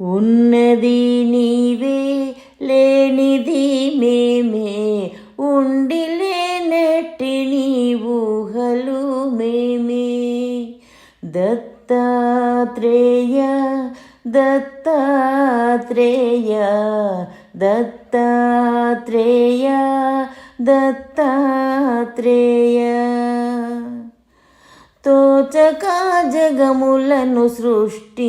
ఉన్నది నీవే లేనిది మేమే. ఉండి లేనట్టి నీ ఊహలు మేమే. దత్తాత్రేయ దత్తాత్రేయ దత్తాత్రేయ దత్తాత్రేయ. తోచక జగములను సృష్టించితివయ్యా.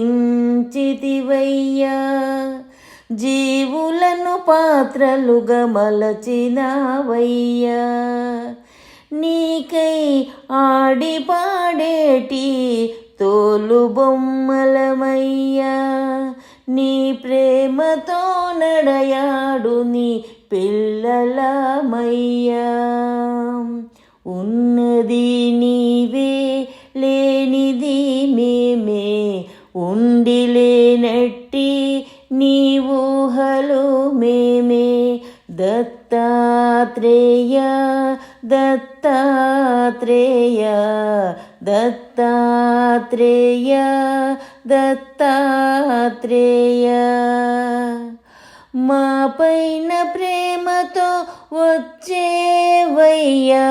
జీవులను పాత్రలుగా మలచినవయ్యా. నీకై ఆడి పాడేటి తోలు బొమ్మలమయ్యా. నీ ప్రేమతో నడయాడు నీ పిల్లలమయ్యా. ఉన్నది నీ ఊహలు మేమే. దత్తాత్రేయ దత్తాత్రేయ దత్తాత్రేయ దత్తాత్రేయ. మా పైన ప్రేమతో వచ్చేవయ్యా.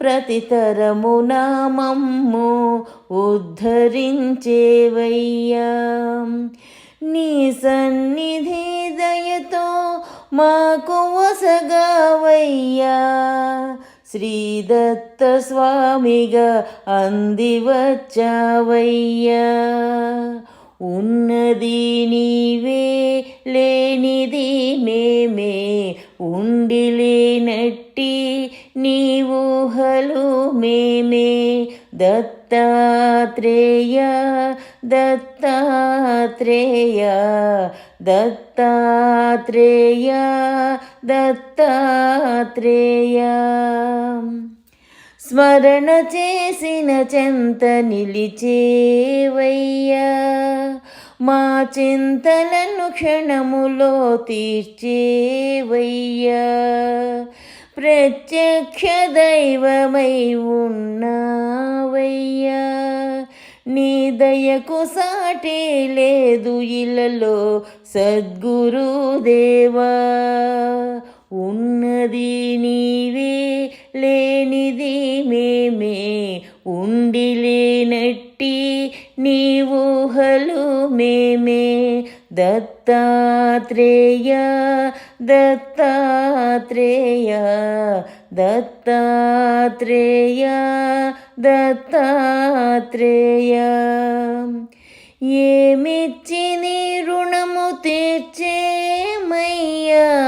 ప్రతితరము నామమ్ము ఉద్ధరించేవయ్యా. నీ సన్నిధి దయతో మాకు వసగావయ్యా. శ్రీదత్త స్వామిగా అంది వచ్చావయ్యా ఉన్నది నీవే లేనిది మేమే. ఉండి లేనట్టి నీ ఊహలు మేమే. దత్తాత్రేయ దత్తాత్రేయ దత్తాత్రేయ దత్తాత్రేయ. స్మరణ చేసిన చెంత నిలిచేవయ్యా మా చింతలను క్షణములో తీర్చేవయ్యా. ప్రత్యక్ష దైవమై ఉన్నావయ్యా దయకు సాటే లేదు ఇలలో సద్గురుదేవా ఉన్నది నీవే లేనిది మేమే ఉండి లేనట్టి నీ ఊహలు మేమే. దత్తాత్రేయ దత్తాత్రేయ దత్తాత్రేయ దత్తాత్రేయ. ఏమిచ్చి నీ రుణము తీర్చేమయ్యా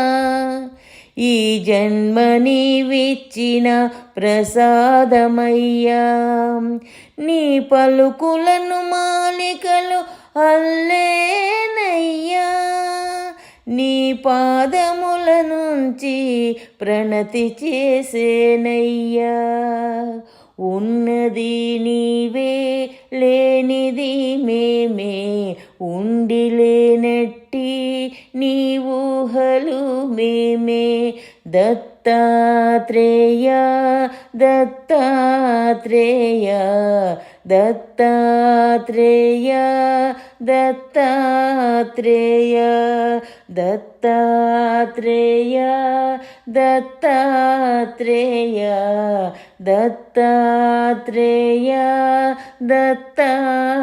ఈ జన్మ నీవిచ్చిన ప్రసాదమయ్యా. నీ పలుకులను మాలికలు అల్లేనయ్యా. నీ పాదముల నుంచి ప్రణతి చేసేనయ్యా. ఉన్నది నీవే లేనిది మేమే. ఉండి లేనట్టి నీ ఊహలు మేమే. Dattatreya Dattatreya Dattatreya Dattatreya. Dattatreya, Dattatreya, Dattatreya, Dattatreya. Dattatreya.